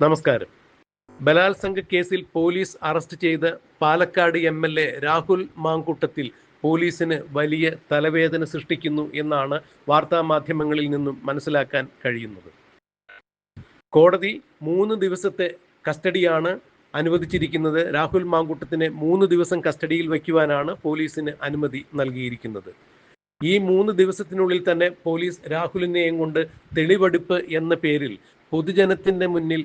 നമസ്കാരം. ബലാത്സംഗ കേസിൽ പോലീസ് അറസ്റ്റ് ചെയ്ത Palakkad M L A Rahul Mankoottathil പോലീസിന് വലിയ തലവേദന സൃഷ്ടിക്കുന്നു എന്നാണ് വാർത്താ മാധ്യമങ്ങളിൽ നിന്നും മനസ്സിലാക്കാൻ കഴിയുന്നത്. കോടതി മൂന്ന് ദിവസത്തെ കസ്റ്റഡിയാണ് അനുവദിച്ചിരിക്കുന്നത്. രാഹുൽ മാങ്കൂട്ടത്തിനെ മൂന്ന് ദിവസം കസ്റ്റഡിയിൽ വയ്ക്കുവാനാണ് പോലീസിന് അനുമതി നൽകിയിരിക്കുന്നത്. ഈ മൂന്ന് ദിവസത്തിനുള്ളിൽ തന്നെ പോലീസ് രാഹുലിനെയും കൊണ്ട് തെളിവെടുപ്പ് എന്ന പേരിൽ പൊതുജനത്തിന്റെ മുന്നിൽ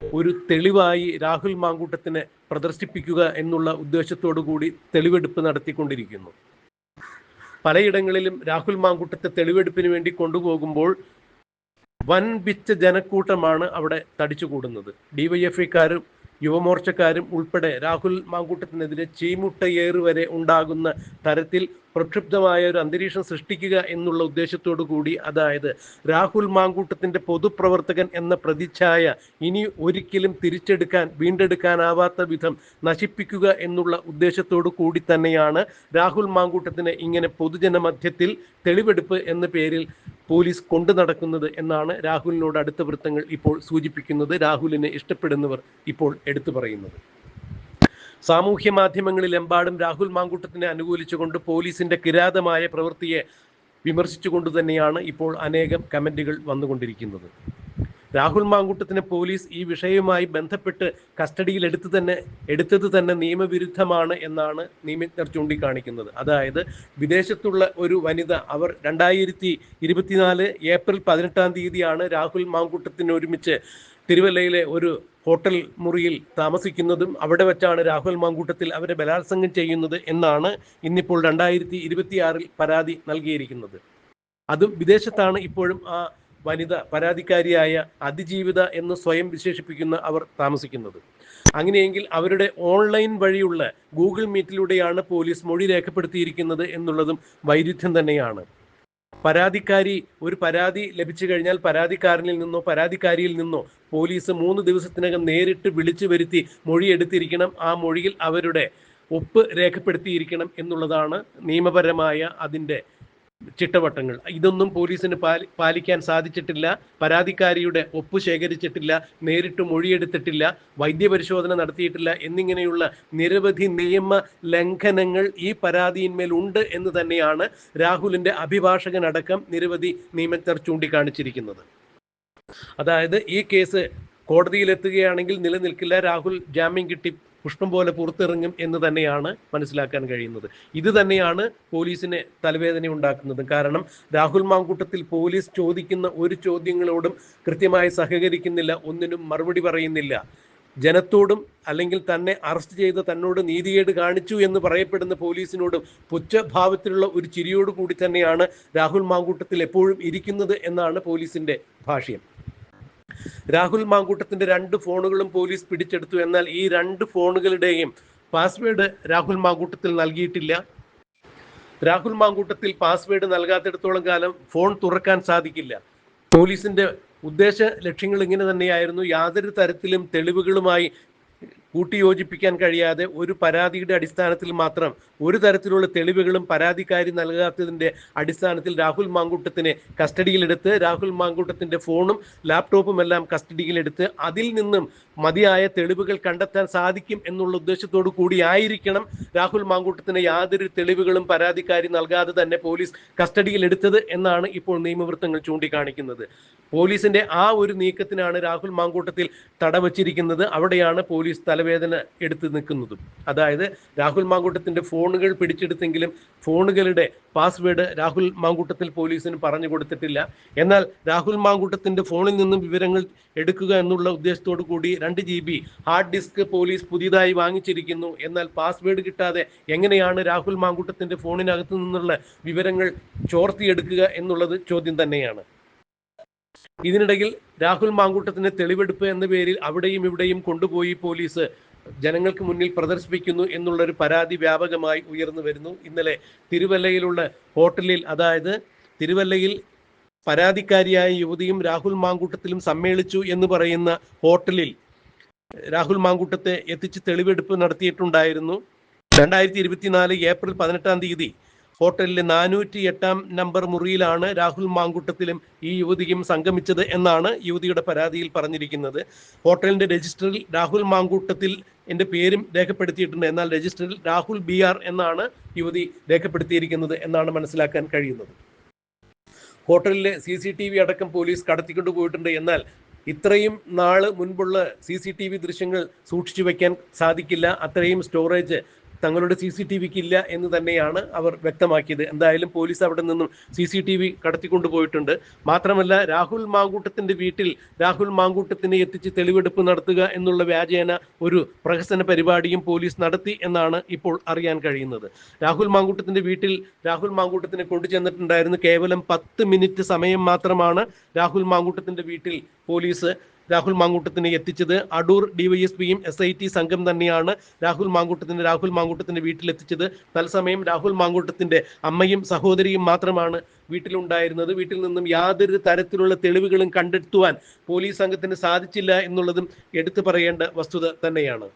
ഒരു തെളിവായി രാഹുൽ മാങ്കൂട്ടത്തിനെ പ്രദർശിപ്പിക്കുക എന്നുള്ള ഉദ്ദേശത്തോടു കൂടി തെളിവെടുപ്പ് നടത്തിക്കൊണ്ടിരിക്കുന്നു. പലയിടങ്ങളിലും രാഹുൽ മാങ്കൂട്ടത്തെ തെളിവെടുപ്പിന് വേണ്ടി കൊണ്ടുപോകുമ്പോൾ വൻപിച്ച ജനക്കൂട്ടമാണ് അവിടെ തടിച്ചുകൂടുന്നത്. ഡിവൈഎഫ്ഐക്കാരും യുവമോർച്ചക്കാരും ഉൾപ്പെടെ രാഹുൽ മാങ്കൂട്ടത്തിനെതിരെ ചീമുട്ടയേറ് വരെ ഉണ്ടാകുന്ന തരത്തിൽ പ്രക്ഷുബ്ധമായ ഒരു അന്തരീക്ഷം സൃഷ്ടിക്കുക എന്നുള്ള ഉദ്ദേശത്തോടു കൂടി അതായത് രാഹുൽ മാങ്കൂട്ടത്തിന്റെ പൊതുപ്രവർത്തകൻ എന്ന പ്രതിച്ഛായ ഇനി ഒരിക്കലും തിരിച്ചെടുക്കാൻ വീണ്ടെടുക്കാനാവാത്ത വിധം നശിപ്പിക്കുക എന്നുള്ള ഉദ്ദേശത്തോടു കൂടി തന്നെയാണ് രാഹുൽ മാങ്കൂട്ടത്തിനെ ഇങ്ങനെ പൊതുജനമധ്യത്തിൽ തെളിവെടുപ്പ് എന്ന പേരിൽ പോലീസ് കൊണ്ടു നടക്കുന്നത് എന്നാണ് രാഹുലിനോട് അടുത്ത വൃത്തങ്ങൾ ഇപ്പോൾ സൂചിപ്പിക്കുന്നത്. രാഹുലിനെ ഇഷ്ടപ്പെടുന്നവർ ഇപ്പോൾ എടുത്തു പറയുന്നത്. സാമൂഹ്യ മാധ്യമങ്ങളിലെമ്പാടും രാഹുൽ മാങ്കൂട്ടത്തിനെ അനുകൂലിച്ചുകൊണ്ട് പോലീസിന്റെ കിരാതമായ പ്രവൃത്തിയെ വിമർശിച്ചുകൊണ്ട് തന്നെയാണ് ഇപ്പോൾ അനേകം കമന്റുകൾ വന്നുകൊണ്ടിരിക്കുന്നത്. രാഹുൽ മാങ്കൂട്ടത്തിനെ പോലീസ് ഈ വിഷയവുമായി ബന്ധപ്പെട്ട് കസ്റ്റഡിയിൽ എടുത്തു തന്നെ എടുത്തത് തന്നെ നിയമവിരുദ്ധമാണ് എന്നാണ് നിയമജ്ഞർ ചൂണ്ടിക്കാണിക്കുന്നത്. അതായത് വിദേശത്തുള്ള ഒരു വനിത അവർ രണ്ടായിരത്തി ഇരുപത്തിനാല് ഏപ്രിൽ പതിനെട്ടാം തീയതിയാണ് രാഹുൽ മാങ്കൂട്ടത്തിന് ഒരുമിച്ച് തിരുവല്ലയിലെ ഒരു ഹോട്ടൽ മുറിയിൽ താമസിക്കുന്നതും അവിടെ വെച്ചാണ് രാഹുൽ മാങ്കൂട്ടത്തിൽ അവരെ ബലാത്സംഗം ചെയ്യുന്നത് എന്നാണ് ഇന്നിപ്പോൾ രണ്ടായിരത്തി ഇരുപത്തിയാറിൽ പരാതി നൽകിയിരിക്കുന്നത്. അതും വിദേശത്താണ് ഇപ്പോഴും ആ വനിത പരാതിക്കാരിയായ അതിജീവിത എന്ന് സ്വയം വിശേഷിപ്പിക്കുന്ന അവർ താമസിക്കുന്നത്. അങ്ങനെയെങ്കിൽ അവരുടെ ഓൺലൈൻ വഴിയുള്ള ഗൂഗിൾ മീറ്റിലൂടെയാണ് പോലീസ് മൊഴി രേഖപ്പെടുത്തിയിരിക്കുന്നത് എന്നുള്ളതും വൈരുദ്ധ്യം തന്നെയാണ്. പരാതിക്കാരി ഒരു പരാതി ലഭിച്ചു കഴിഞ്ഞാൽ പരാതിക്കാരനിൽ നിന്നോ പരാതിക്കാരിയിൽ നിന്നോ പോലീസ് മൂന്ന് ദിവസത്തിനകം നേരിട്ട് വിളിച്ചു വരുത്തി മൊഴി എടുത്തിരിക്കണം. ആ മൊഴിയിൽ അവരുടെ ഒപ്പ് രേഖപ്പെടുത്തിയിരിക്കണം എന്നുള്ളതാണ് നിയമപരമായ അതിന്റെ ചിട്ടവട്ടങ്ങൾ. ഇതൊന്നും പോലീസിന് പാലി പാലിക്കാൻ സാധിച്ചിട്ടില്ല. പരാതിക്കാരിയുടെ ഒപ്പ് ശേഖരിച്ചിട്ടില്ല. നേരിട്ട് മൊഴിയെടുത്തിട്ടില്ല. വൈദ്യപരിശോധന നടത്തിയിട്ടില്ല എന്നിങ്ങനെയുള്ള നിരവധി നിയമ ലംഘനങ്ങൾ ഈ പരാതിയിന്മേൽ ഉണ്ട് എന്ന് തന്നെയാണ് രാഹുലിന്റെ അഭിഭാഷകനടക്കം നിരവധി നിയമജ്ഞർ ചൂണ്ടിക്കാണിച്ചിരിക്കുന്നത്. അതായത് ഈ കേസ് കോടതിയിലെത്തുകയാണെങ്കിൽ നിലനിൽക്കില്ല. രാഹുൽ ജാമ്യം കിട്ടി പുഷ്പം പോലെ പുറത്തിറങ്ങും എന്ന് തന്നെയാണ് മനസ്സിലാക്കാൻ കഴിയുന്നത്. ഇത് തന്നെയാണ് പോലീസിന് തലവേദന ഉണ്ടാക്കുന്നത്. കാരണം രാഹുൽ മാങ്കൂട്ടത്തിൽ പോലീസ് ചോദിക്കുന്ന ഒരു ചോദ്യങ്ങളോടും കൃത്യമായി സഹകരിക്കുന്നില്ല ഒന്നിനും മറുപടി പറയുന്നില്ല. ജനത്തോടും അല്ലെങ്കിൽ തന്നെ അറസ്റ്റ് ചെയ്ത് തന്നോട് നീതികേട് കാണിച്ചു എന്ന് പറയപ്പെടുന്ന പോലീസിനോടും പുച്ഛഭാവത്തിലുള്ള ഒരു ചിരിയോട് കൂടി തന്നെയാണ് രാഹുൽ മാങ്കൂട്ടത്തിൽ എപ്പോഴും ഇരിക്കുന്നത് എന്നാണ് പോലീസിന്റെ ഭാഷ്യം. രാഹുൽ മാങ്കൂട്ടത്തിന്റെ രണ്ട് ഫോണുകളും പോലീസ് പിടിച്ചെടുത്തു. എന്നാൽ ഈ രണ്ട് ഫോണുകളുടെയും പാസ്വേഡ് രാഹുൽ മാങ്കൂട്ടത്തിൽ നൽകിയിട്ടില്ല. രാഹുൽ മാങ്കൂട്ടത്തിൽ പാസ്വേഡ് നൽകാത്തിടത്തോളം കാലം ഫോൺ തുറക്കാൻ സാധിക്കില്ല. പോലീസിന്റെ ഉദ്ദേശ ലക്ഷ്യങ്ങൾ ഇങ്ങനെ തന്നെയായിരുന്നു. യാതൊരു തരത്തിലും തെളിവുകളുമായി കൂട്ടിയോജിപ്പിക്കാൻ കഴിയാതെ ഒരു പരാതിയുടെ അടിസ്ഥാനത്തിൽ മാത്രം ഒരു തരത്തിലുള്ള തെളിവുകളും പരാതിക്കാരി നൽകാത്തതിന്റെ അടിസ്ഥാനത്തിൽ രാഹുൽ മാങ്കൂട്ടത്തിനെ കസ്റ്റഡിയിലെടുത്ത് രാഹുൽ മാങ്കൂട്ടത്തിന്റെ ഫോണും ലാപ്ടോപ്പും എല്ലാം കസ്റ്റഡിയിലെടുത്ത് അതിൽ നിന്നും മതിയായ തെളിവുകൾ കണ്ടെത്താൻ സാധിക്കും എന്നുള്ള ഉദ്ദേശത്തോടു കൂടിയായിരിക്കണം രാഹുൽ മാങ്കൂട്ടത്തിന് യാതൊരു തെളിവുകളും പരാതിക്കാരി നൽകാതെ തന്നെ പോലീസ് കസ്റ്റഡിയിലെടുത്തത് എന്നാണ് ഇപ്പോൾ നിയമവൃത്തങ്ങൾ ചൂണ്ടിക്കാണിക്കുന്നത്. പോലീസിന്റെ ആ ഒരു നീക്കത്തിനാണ് രാഹുൽ മാങ്കൂട്ടത്തിൽ തടവച്ചിരിക്കുന്നത്. അവിടെയാണ് പോലീസ് തലവേദന എടുത്തു നിൽക്കുന്നതും. അതായത് രാഹുൽ മാങ്കൂട്ടത്തിന്റെ ഫോണുകൾ പിടിച്ചെടുത്തെങ്കിലും ഫോണുകളുടെ പാസ്വേഡ് രാഹുൽ മാങ്കൂട്ടത്തിൽ പോലീസിന് പറഞ്ഞു കൊടുത്തിട്ടില്ല. എന്നാൽ രാഹുൽ മാങ്കൂട്ടത്തിന്റെ ഫോണിൽ നിന്നും വിവരങ്ങൾ എടുക്കുക എന്നുള്ള ഉദ്ദേശത്തോടു കൂടി രണ്ട് G B hard disk police പുതിയതായി വാങ്ങിച്ചിരിക്കുന്നു. എന്നാൽ പാസ്വേഡ് കിട്ടാതെ എങ്ങനെയാണ് രാഹുൽ മാങ്കൂട്ടത്തിന്റെ ഫോണിനകത്ത് നിന്നുള്ള വിവരങ്ങൾ ചോർത്തിയെടുക്കുക എന്നുള്ളത് ചോദ്യം തന്നെയാണ്. ഇതിനിടയിൽ രാഹുൽ മാങ്കൂട്ടത്തിന്റെ തെളിവെടുപ്പ് എന്ന പേരിൽ അവിടെയും ഇവിടെയും കൊണ്ടുപോയി പോലീസ് ജനങ്ങൾക്ക് മുന്നിൽ പ്രദർശിപ്പിക്കുന്നു എന്നുള്ളൊരു പരാതി വ്യാപകമായി ഉയർന്നു വരുന്നു. ഇന്നലെ തിരുവല്ലയിലുള്ള ഹോട്ടലിൽ അതായത് തിരുവല്ലയിൽ പരാതിക്കാരിയായ യുവതിയും രാഹുൽ മാങ്കൂട്ടത്തിലും സമ്മേളിച്ചു എന്ന് പറയുന്ന ഹോട്ടലിൽ രാഹുൽ മാങ്കൂട്ടത്തെ എത്തിച്ച് തെളിവെടുപ്പ് നടത്തിയിട്ടുണ്ടായിരുന്നു. രണ്ടായിരത്തി ഇരുപത്തിനാല് ഏപ്രിൽ പതിനെട്ടാം തീയതി ഹോട്ടലിലെ നാനൂറ്റി എട്ടാം നമ്പർ മുറിയിലാണ് രാഹുൽ മാങ്കുട്ടത്തിലും ഈ യുവതിയും സംഗമിച്ചത് എന്നാണ് യുവതിയുടെ പരാതിയിൽ പറഞ്ഞിരിക്കുന്നത്. ഹോട്ടലിന്റെ രജിസ്റ്ററിൽ രാഹുൽ മാങ്കൂട്ടത്തിൽ എന്റെ പേരും രേഖപ്പെടുത്തിയിട്ടുണ്ട്. എന്നാൽ രജിസ്റ്ററിൽ രാഹുൽ ബി ആർ എന്നാണ് യുവതി രേഖപ്പെടുത്തിയിരിക്കുന്നത് എന്നാണ് മനസ്സിലാക്കാൻ കഴിയുന്നത്. ഹോട്ടലിലെ സി സി ടി വി അടക്കം പോലീസ് കടത്തിക്കൊണ്ടു പോയിട്ടുണ്ട്. എന്നാൽ ഇത്രയും നാൾ മുൻപുള്ള സി സി ടി വി ദൃശ്യങ്ങൾ സൂക്ഷിച്ചു വെക്കാൻ സാധിക്കില്ല. അത്രയും സ്റ്റോറേജ് തങ്ങളുടെ സി സി ടി വിക്ക് ഇല്ല എന്ന് തന്നെയാണ് അവർ വ്യക്തമാക്കിയത്. എന്തായാലും പോലീസ് അവിടെ നിന്നും സി സി ടി വി കടത്തിക്കൊണ്ടുപോയിട്ടുണ്ട് മാത്രമല്ല രാഹുൽ മാങ്കൂട്ടത്തിന്റെ വീട്ടിൽ രാഹുൽ മാങ്കൂട്ടത്തിനെ എത്തിച്ച് തെളിവെടുപ്പ് നടത്തുക എന്നുള്ള വ്യാജേന ഒരു പ്രഹസന പരിപാടിയും പോലീസ് നടത്തി എന്നാണ് ഇപ്പോൾ അറിയാൻ കഴിയുന്നത്. രാഹുൽ മാങ്കൂട്ടത്തിന്റെ വീട്ടിൽ രാഹുൽ മാങ്കൂട്ടത്തിനെ കൊണ്ടുചെന്നിട്ടുണ്ടായിരുന്നു കേവലം പത്ത് മിനിറ്റ് സമയം മാത്രമാണ് രാഹുൽ മാങ്കൂട്ടത്തിന്റെ വീട്ടിൽ പോലീസ് രാഹുൽ മാങ്കൂട്ടത്തിനെ എത്തിച്ചത് അടൂർ ഡിവൈഎസ്പിയും എസ് ഐ ടി സംഘം തന്നെയാണ്. രാഹുൽ മാങ്കൂട്ടത്തിന്റെ രാഹുൽ മാങ്കൂട്ടത്തിന്റെ വീട്ടിലെത്തിച്ചത്. തത്സമയം രാഹുൽ മാങ്കൂട്ടത്തിന്റെ അമ്മയും സഹോദരിയും മാത്രമാണ് വീട്ടിലുണ്ടായിരുന്നത്. വീട്ടിൽ നിന്നും യാതൊരു തരത്തിലുള്ള തെളിവുകളും കണ്ടെത്തുവാൻ പോലീസ് സംഘത്തിന് സാധിച്ചില്ല എന്നുള്ളതും എടുത്തു പറയേണ്ട വസ്തുത തന്നെയാണ്.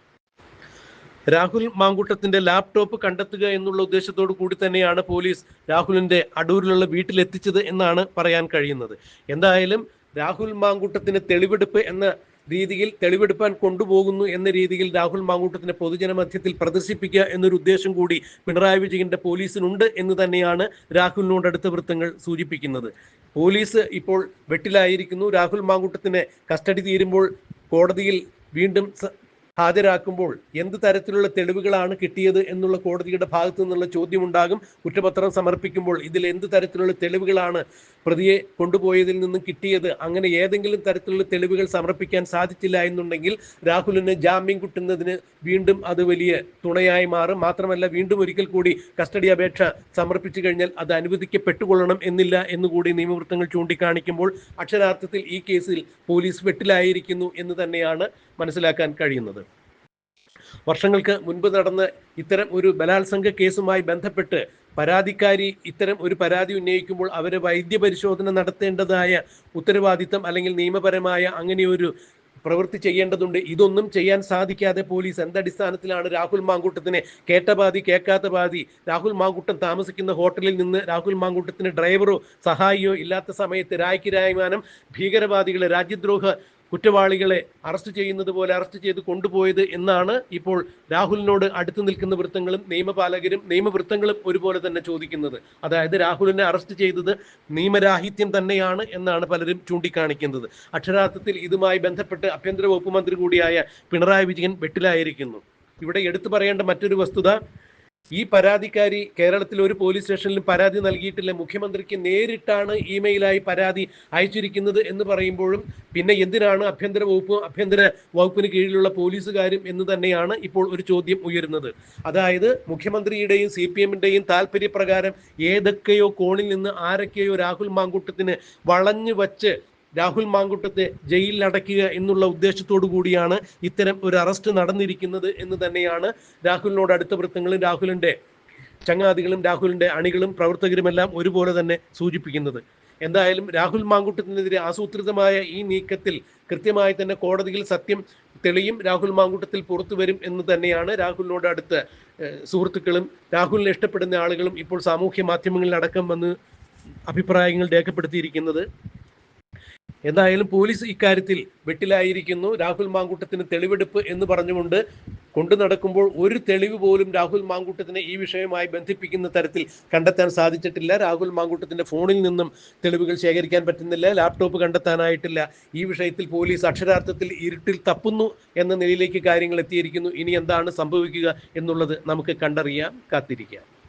രാഹുൽ മാങ്കൂട്ടത്തിന്റെ ലാപ്ടോപ്പ് കണ്ടെത്തുക എന്നുള്ള ഉദ്ദേശത്തോടു കൂടി തന്നെയാണ് പോലീസ് രാഹുലിന്റെ അടൂരിലുള്ള വീട്ടിലെത്തിച്ചത് എന്നാണ് പറയാൻ കഴിയുന്നത്. എന്തായാലും രാഹുൽ മാങ്കൂട്ടത്തിന് തെളിവെടുപ്പ് എന്ന രീതിയിൽ തെളിവെടുപ്പാൻ കൊണ്ടുപോകുന്നു എന്ന രീതിയിൽ രാഹുൽ മാങ്കൂട്ടത്തിനെ പൊതുജനമധ്യത്തിൽ പ്രദർശിപ്പിക്കുക എന്നൊരു ഉദ്ദേശം കൂടി പിണറായി വിജയന്റെ പോലീസിനുണ്ട് എന്ന് തന്നെയാണ് രാഹുലിനോട് അടുത്ത വൃത്തങ്ങൾ സൂചിപ്പിക്കുന്നത്. പോലീസ് ഇപ്പോൾ വെട്ടിലായിരിക്കുന്നു. രാഹുൽ മാങ്കൂട്ടത്തിനെ കസ്റ്റഡി തീരുമ്പോൾ കോടതിയിൽ വീണ്ടും ഹാജരാക്കുമ്പോൾ എന്ത് തരത്തിലുള്ള തെളിവുകളാണ് കിട്ടിയത് എന്നുള്ള കോടതിയുടെ ഭാഗത്തു നിന്നുള്ള ചോദ്യമുണ്ടാകും. കുറ്റപത്രം സമർപ്പിക്കുമ്പോൾ ഇതിൽ എന്ത് തരത്തിലുള്ള തെളിവുകളാണ് പ്രതിയെ കൊണ്ടുപോയതിൽ നിന്നും കിട്ടിയത് അങ്ങനെ ഏതെങ്കിലും തരത്തിലുള്ള തെളിവുകൾ സമർപ്പിക്കാൻ സാധിച്ചില്ല എന്നുണ്ടെങ്കിൽ രാഹുലിന് ജാമ്യം കിട്ടുന്നതിന് വീണ്ടും അത് വലിയ തുണയായി മാറും. മാത്രമല്ല വീണ്ടും ഒരിക്കൽ കൂടി കസ്റ്റഡി അപേക്ഷ സമർപ്പിച്ചു കഴിഞ്ഞാൽ അത് അനുവദിക്കപ്പെട്ടുകൊള്ളണം എന്നില്ല എന്നുകൂടി നിയമവൃത്തങ്ങൾ ചൂണ്ടിക്കാണിക്കുമ്പോൾ അക്ഷരാർത്ഥത്തിൽ ഈ കേസിൽ പോലീസ് വെട്ടിലായിരിക്കുന്നു എന്ന് തന്നെയാണ് മനസ്സിലാക്കാൻ കഴിയുന്നത്. വർഷങ്ങൾക്ക് മുൻപ് നടന്ന ഇത്തരം ഒരു ബലാത്സംഗ കേസുമായി ബന്ധപ്പെട്ട് പരാതിക്കാരി ഇത്തരം ഒരു പരാതി ഉന്നയിക്കുമ്പോൾ അവരെ വൈദ്യപരിശോധന നടത്തേണ്ടതായ ഉത്തരവാദിത്തം അല്ലെങ്കിൽ നിയമപരമായ അങ്ങനെ ഒരു പ്രവൃത്തി ചെയ്യേണ്ടതുണ്ട്. ഇതൊന്നും ചെയ്യാൻ സാധിക്കാതെ പോലീസ് എന്തടിസ്ഥാനത്തിലാണ് രാഹുൽ മാങ്കൂട്ടത്തിനെ കേട്ട പാതി കേൾക്കാത്ത പാതി രാഹുൽ മാങ്കൂട്ടം താമസിക്കുന്ന ഹോട്ടലിൽ നിന്ന് രാഹുൽ മാങ്കൂട്ടത്തിന് ഡ്രൈവറോ സഹായിയോ ഇല്ലാത്ത സമയത്ത് രായ്ക്ക് രായ്മാനം ഭീകരവാദികളെ രാജ്യദ്രോഹ കുറ്റവാളികളെ അറസ്റ്റ് ചെയ്യുന്നത് പോലെ അറസ്റ്റ് ചെയ്ത് കൊണ്ടുപോയത് എന്നാണ് ഇപ്പോൾ രാഹുലിനോട് അടുത്ത് നിൽക്കുന്ന വൃത്തങ്ങളും നിയമപാലകരും നിയമവൃത്തങ്ങളും ഒരുപോലെ തന്നെ ചോദിക്കുന്നത്. അതായത് രാഹുലിനെ അറസ്റ്റ് ചെയ്തത് നിയമരാഹിത്യം തന്നെയാണ് എന്നാണ് പലരും ചൂണ്ടിക്കാണിക്കുന്നത്. അക്ഷരാർത്ഥത്തിൽ ഇതുമായി ബന്ധപ്പെട്ട് ആഭ്യന്തര വകുപ്പ് മന്ത്രി കൂടിയായ പിണറായി വിജയൻ വെട്ടിലായിരിക്കുന്നു. ഇവിടെ എടുത്തു പറയേണ്ട മറ്റൊരു വസ്തുത ഈ പരാതിക്കാരി കേരളത്തിൽ ഒരു പോലീസ് സ്റ്റേഷനിലും പരാതി നൽകിയിട്ടില്ല. മുഖ്യമന്ത്രിക്ക് നേരിട്ടാണ് ഇമെയിലായി പരാതി അയച്ചിരിക്കുന്നത് എന്ന് പറയുമ്പോഴും പിന്നെ എന്തിനാണ് ആഭ്യന്തര വകുപ്പ് ആഭ്യന്തര വകുപ്പിന് കീഴിലുള്ള പോലീസുകാരും എന്ന് തന്നെയാണ് ഇപ്പോൾ ഒരു ചോദ്യം ഉയരുന്നത്. അതായത് മുഖ്യമന്ത്രിയുടെയും സി പി എമ്മിന്റെയും താല്പര്യപ്രകാരം ഏതൊക്കെയോ കോണിൽ നിന്ന് ആരൊക്കെയോ രാഹുൽ മാങ്കൂട്ടത്തിന് വളഞ്ഞു വച്ച് രാഹുൽ മാങ്കുട്ടത്തെ ജയിലിൽ അടയ്ക്കുക എന്നുള്ള ഉദ്ദേശത്തോടു കൂടിയാണ് ഇത്തരം ഒരു അറസ്റ്റ് നടന്നിരിക്കുന്നത് എന്ന് തന്നെയാണ് രാഹുലിനോട് അടുത്ത വൃത്തങ്ങളും രാഹുലിന്റെ ചങ്ങാതികളും രാഹുലിന്റെ അണികളും പ്രവർത്തകരുമെല്ലാം ഒരുപോലെ തന്നെ സൂചിപ്പിക്കുന്നത്. എന്തായാലും രാഹുൽ മാങ്കുട്ടത്തിനെതിരെ ആസൂത്രിതമായ ഈ നീക്കത്തിൽ കൃത്യമായി തന്നെ കോടതിയിൽ സത്യം തെളിയും രാഹുൽ മാങ്കുട്ടത്തിൽ പുറത്തു വരും എന്ന് തന്നെയാണ് രാഹുലിനോട് അടുത്ത സുഹൃത്തുക്കളും രാഹുലിനെ ഇഷ്ടപ്പെടുന്ന ആളുകളും ഇപ്പോൾ സാമൂഹ്യ മാധ്യമങ്ങളിൽ അടക്കം വന്ന് അഭിപ്രായങ്ങൾ രേഖപ്പെടുത്തിയിരിക്കുന്നത്. എന്തായാലും പോലീസ് ഇക്കാര്യത്തിൽ വെട്ടിലായിരിക്കുന്നു. രാഹുൽ മാങ്കൂട്ടത്തിന് തെളിവെടുപ്പ് എന്ന് പറഞ്ഞുകൊണ്ട് കൊണ്ടു നടക്കുമ്പോൾ ഒരു തെളിവ് പോലും രാഹുൽ മാങ്കൂട്ടത്തിനെ ഈ വിഷയവുമായി ബന്ധിപ്പിക്കുന്ന തരത്തിൽ കണ്ടെത്താൻ സാധിച്ചിട്ടില്ല. രാഹുൽ മാങ്കൂട്ടത്തിന്റെ ഫോണിൽ നിന്നും തെളിവുകൾ ശേഖരിക്കാൻ പറ്റുന്നില്ല. ലാപ്ടോപ്പ് കണ്ടെത്താനായിട്ടില്ല. ഈ വിഷയത്തിൽ പോലീസ് അക്ഷരാർത്ഥത്തിൽ ഇരുട്ടിൽ തപ്പുന്നു എന്ന നിലയിലേക്ക് കാര്യങ്ങൾ എത്തിയിരിക്കുന്നു. ഇനി എന്താണ് സംഭവിക്കുക എന്നുള്ളത് നമുക്ക് കണ്ടറിയാം കാത്തിരിക്കാം.